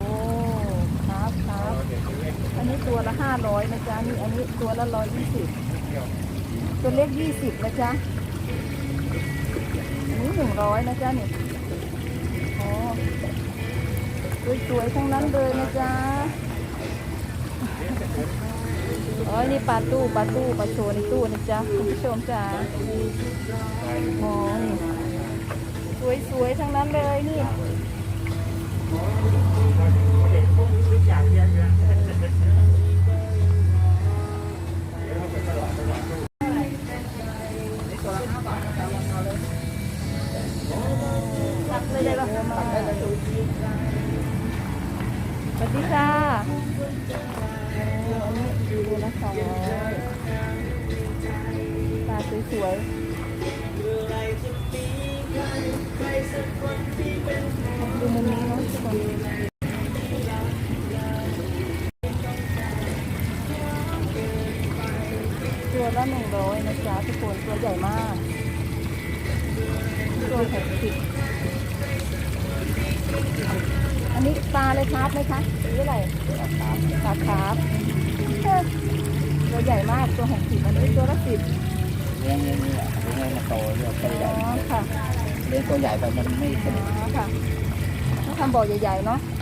โอ้ครับครับอันนี้ตัวละห้าร้อยนะจ๊ะนี่อันนี้ตัวละร้อยยี่สิบตัวเล็กยี่สิบนะจ๊ะอันนี้หนึ่งร้อยนะจ๊ะนี่โอ้สวยๆทั้งนั้นเลยนะจ๊ะอ้อนี่ปลาตู้ปลาตู้ปลาโชว์ในตู้นะจ๊ะคุณผู้ชมจ๋าโอ้สวยๆทั้งนั้นเลยนี่ สวัสดีค่ะโอ้อันนี้ดูละสองร้อยตาสวยๆดูมุมนี้เนาะทุกคนตัวละหนึ่งร้อยนะจ๊ะทุกคนตัวใหญ่มาก อันนี้ปลาเลยครับไหมคะหรืออะไรปลาครับเออตัวใหญ่มากตัวหกสิบอันนี้ตัวละสิบเลี้ยงเลี้ยงนี่แหละเลี้ยงให้มันโตเรียกอ๋ตัวใหญ่อค่ะเลี้ยงตัวใหญ่ไปมันไม่สอ๋นุกอค่ะต้องทำบ่อใหญ่ๆเนาะค